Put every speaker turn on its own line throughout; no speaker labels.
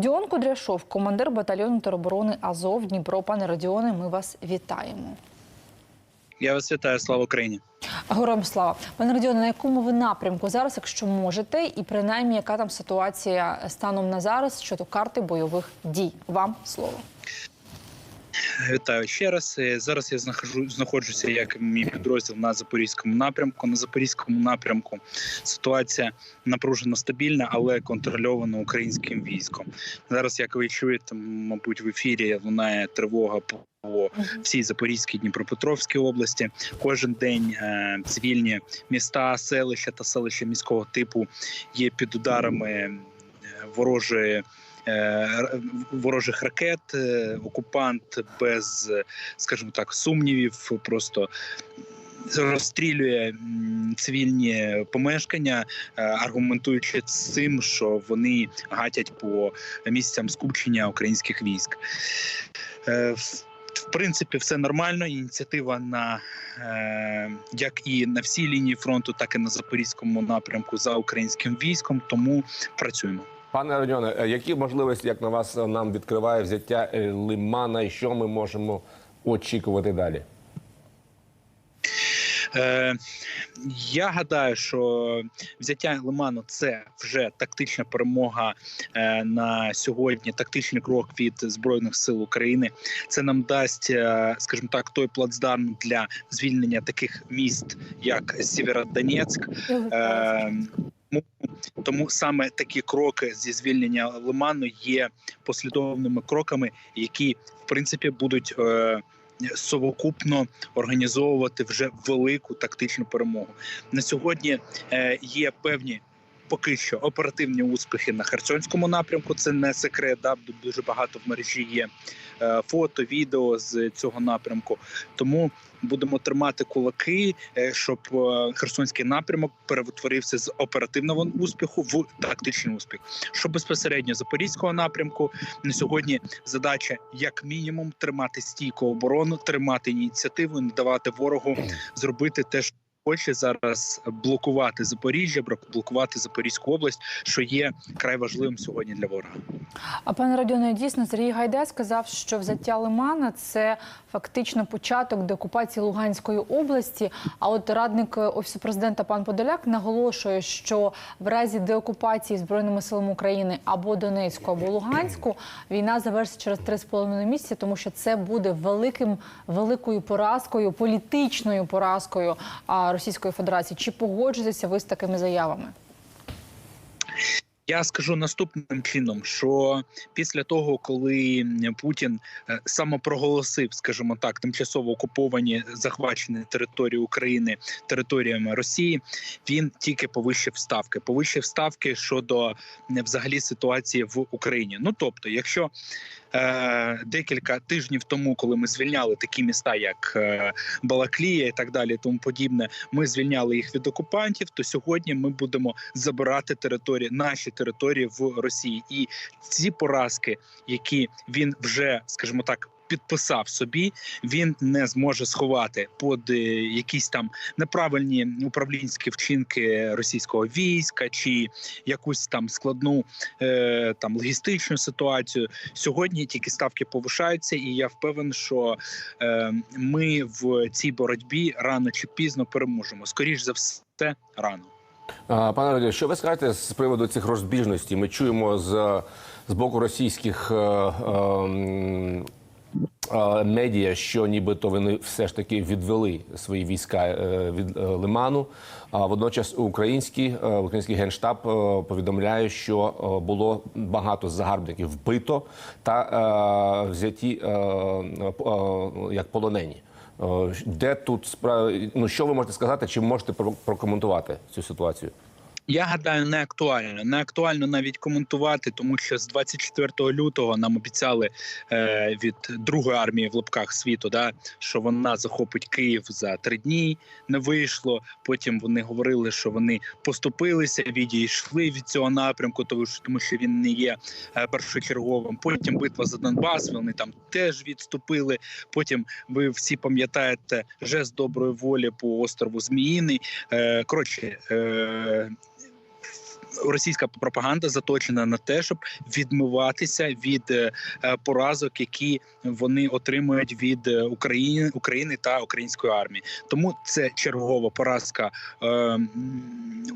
Діон Кудряшов, командир батальйону тероборони Азов Дніпро. Пане Радіоне, ми вас вітаємо.
Я вас вітаю, слава Україні.
Героям слава. Пане Радіоне, на якому ви напрямку зараз, якщо можете, і принаймні, яка там ситуація станом на зараз щодо карти бойових дій? Вам слово.
Вітаю ще раз. Е, Зараз я знахожу, знаходжуся як мій підрозділ на запорізькому напрямку. На запорізькому напрямку ситуація напружено стабільна, але контрольована українським військом. Зараз, як ви чуєте, мабуть, в ефірі лунає тривога по всій Запорізькій Дніпропетровській області. Кожен день е, цивільні міста, селища та селища міського типу є під ударами е, ворожої. Е, Ворожих ракет Е, окупант без, скажімо так, сумнівів, просто розстрілює цивільні помешкання, е, аргументуючи цим, що вони гатять по місцям скупчення українських військ. В принципі, все нормально. Ініціатива на е, як і на всій лінії фронту, так і на запорізькому напрямку за українським військом. Тому працюємо.
Пане Родіоне, е, які можливості, як на вас, нам відкриває взяття е, лимана, і що ми можемо очікувати далі?
Е, я гадаю, що взяття Лиману це вже тактична перемога е, на сьогодні. Тактичний крок від збройних сил України. Це нам дасть, е, скажімо так, той плацдарм для звільнення таких міст, як Сєвєродонецьк. Е, тому, тому саме такі кроки зі звільнення Лиману є послідовними кроками, які в принципі будуть. Е, Совокупно організовувати вже велику тактичну перемогу на сьогодні. Е, є певні поки що оперативні успіхи на Херсонському напрямку. Це не секрет. Да? Дуже багато в мережі є е, фото, відео з цього напрямку. Тому будемо тримати кулаки, е, щоб е, Херсонський напрямок перетворився з оперативного успіху в тактичний успіх. Що безпосередньо запорізького напрямку на сьогодні задача як мінімум тримати стійку оборону, тримати ініціативу, не давати ворогу зробити те, що хоче зараз блокувати Запоріжжя, блокувати Запорізьку область, що є край важливим сьогодні для ворога.
А пане Радіоне, дійсно Сергій Гайдай сказав, що взяття Лимана це фактично початок деокупації Луганської області. А от радник офісу президента пан Подоляк наголошує, що в разі деокупації збройними силами України або Донецьку, або Луганську війна завершиться через 3,5 місяці, тому що це буде великим великою поразкою, політичною поразкою Російської Федерації. Чи погоджуєтеся ви з такими заявами?
Я скажу наступним чином, що після того, коли Путін е, самопроголосив, скажімо так, тимчасово окуповані захвачені території України територіями Росії, він тільки повищив ставки. Повищив ставки щодо взагалі ситуації в Україні. Ну тобто, якщо е, декілька тижнів тому, коли ми звільняли такі міста, як е, Балаклія і так далі, тому подібне, ми звільняли їх від окупантів, то сьогодні ми будемо забирати території, наші території в Росії, і ці поразки, які він вже, скажімо так. Підписав собі, він не зможе сховати під е, якісь там неправильні управлінські вчинки російського війська чи якусь там складну е, там логістичну ситуацію. Сьогодні тільки ставки повишаються, і я впевнений, що е, ми в цій боротьбі рано чи пізно переможемо. Скоріш за все, рано.
Пане Родіоне, що ви скажете з приводу цих розбіжностей? Ми чуємо з, з боку російських. е, е, е, Медіа, що нібито вони все ж таки відвели свої війська е, від е, Лиману. А водночас український, е, український генштаб повідомляє, що було багато загарбників вбито та е, взяті е, е, як полонені. Е, Де тут справа? Ну що ви можете сказати? Чи можете про- прокоментувати цю ситуацію?
Я гадаю, не актуально. Не актуально навіть коментувати, тому що з 24 лютого нам обіцяли е, від другої армії в лапках світу, да що вона захопить Київ за три дні. Не вийшло. Потім вони говорили, що вони поступилися, відійшли від цього напрямку, тому що він не є е, першочерговим. Потім битва за Донбас. Вони там теж відступили. Потім ви всі пам'ятаєте жест доброї волі по острову Зміїний. Е, коротше. Е, російська пропаганда заточена на те, щоб відмиватися від е, е, поразок, які вони отримують від е, України, України та української армії. Тому це чергова поразка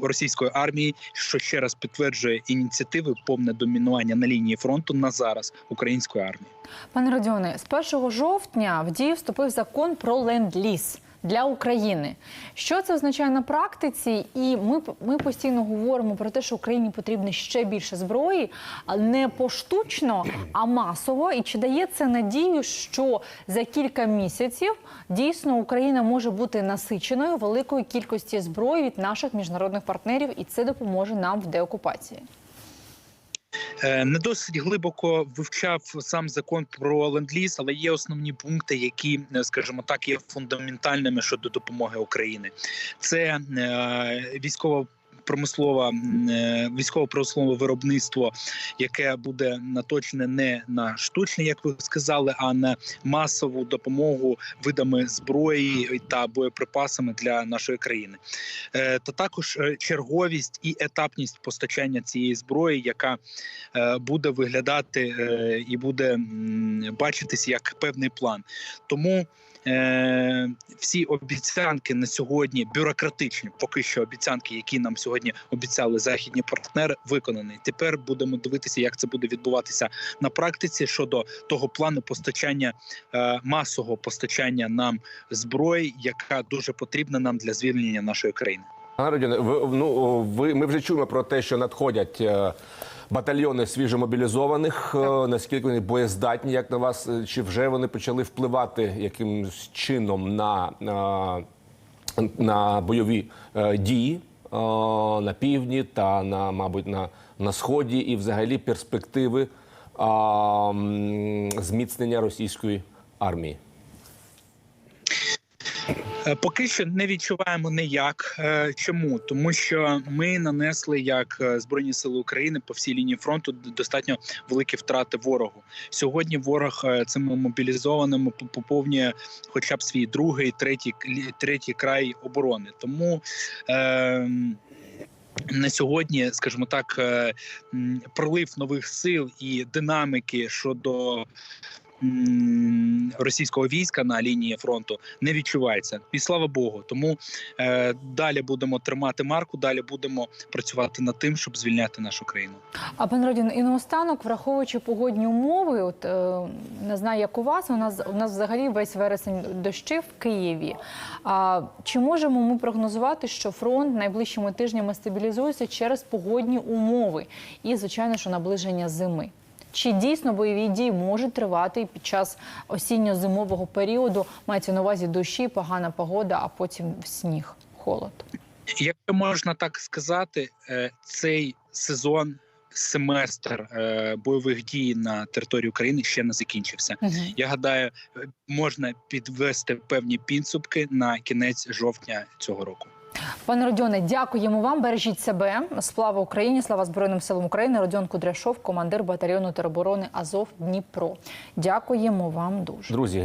російської армії, що ще раз підтверджує ініціативи повне домінування на лінії фронту на зараз української армії.
Пане Родіоне, з 1 жовтня в дію вступив закон про ленд-ліз. Для України що це означає на практиці? І ми ми постійно говоримо про те, що Україні потрібно ще більше зброї, не поштучно, а масово. І чи дає це надію, що за кілька місяців дійсно Україна може бути насиченою великою кількості зброї від наших міжнародних партнерів, і це допоможе нам в деокупації?
Е, Не досить глибоко вивчав сам закон про ленд-ліз, але є основні пункти, які, е, скажімо так, є фундаментальними щодо допомоги України. Це е, військова. Промислова е, військово-промислове виробництво, яке буде наточене не на штучне, як ви сказали, а на масову допомогу видами зброї та боєприпасами для нашої країни, Е, та також е, черговість і етапність постачання цієї зброї, яка буде виглядати і буде бачитись як певний план. Тому е, всі обіцянки на сьогодні бюрократичні, поки що обіцянки, які нам сьогодні обіцяли західні партнери, виконані. Тепер будемо дивитися, як це буде відбуватися на практиці щодо того плану постачання е, масового постачання нам зброї, яка дуже потрібна нам для звільнення нашої країни.
Пане Родіоне, ви, ну, ви, ми вже чуємо про те, що надходять е, батальйони свіжомобілізованих. Е, Наскільки вони боєздатні, як на вас, Е, чи вже вони почали впливати якимось чином на, на, на бойові е, дії е, на півдні та на, мабуть, на, на сході, і взагалі перспективи е, м, зміцнення російської армії?
Е, Поки що не відчуваємо ніяк. Е, Чому? Тому що ми нанесли як е, Збройні Сили України по всій лінії фронту достатньо великі втрати ворогу. Сьогодні ворог цими мобілізованими поповнює хоча б свій другий, третій, третій край оборони. Тому. Е- на сьогодні, скажімо так, прилив нових сил і динаміки щодо російського війська на лінії фронту не відчувається. І слава Богу. Тому е, далі будемо тримати марку, далі будемо працювати над тим, щоб звільняти нашу країну.
А пан Родін, і наостанок, враховуючи погодні умови, от е, не знаю, як у вас, у нас у нас взагалі весь вересень дощі в Києві. А чи можемо ми прогнозувати, що фронт найближчими тижнями стабілізується через погодні умови і, звичайно, що наближення зими? Чи дійсно бойові дії можуть тривати і під час осінньо-зимового періоду? Мається на увазі дощі, погана погода, а потім сніг, холод?
Якщо можна так сказати, е, цей сезон. Семестр е, бойових дій на території України ще не закінчився.
Угу.
Я гадаю, е, можна підвести певні підсумки на кінець жовтня цього року.
Пане Родіоне, дякуємо вам. Бережіть себе. Слава Україні, слава Збройним силам України. Родіон Кудряшов, командир батальйону тероборони Азов Дніпро. Дякуємо вам дуже.
Друзі,